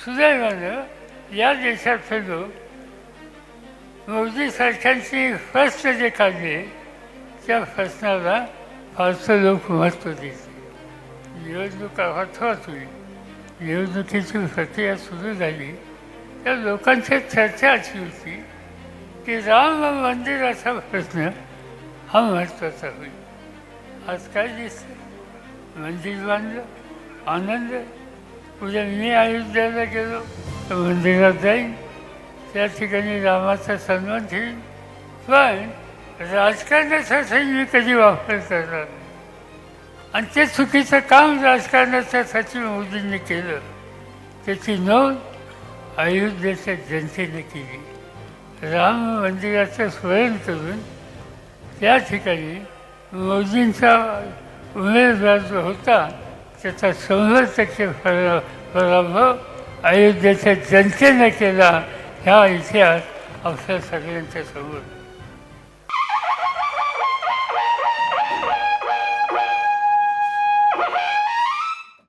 सुदैवानं या देशात फिरलो मोदी सरकारची फस्त जे काढले त्या फसनाला फारसं लोक महत्त्व देते निवडणुका अर्थात होईल निवडणुकीची प्रक्रिया सुरू झाली त्या लोकांची चर्चा अशी होती की राम मंदिराचा प्रश्न हा महत्त्वाचा होईल. आज काय दिसतं मंदिर बांधलं आनंद उद्या मी अयोध्येला गेलो. तर मंदिरात जाईन. त्या ठिकाणी रामाचा सन्मान ठेवीन पण राजकारणासाठी मी कधी वापर करणार नाही. आणि ते चुकीचं काम राजकारणाच्यासाठी मोदींनी केलं. त्याची नोंद अयोध्येच्या जनतेने केली. राम मंदिराचं स्मरण करून त्या ठिकाणी मोदींचा उमेदवार जो होता त्याचा संघर्ष टक्के पराभव अयोध्येच्या जनतेने केला. ह्या इतिहास आपल्या सगळ्यांच्या समोर.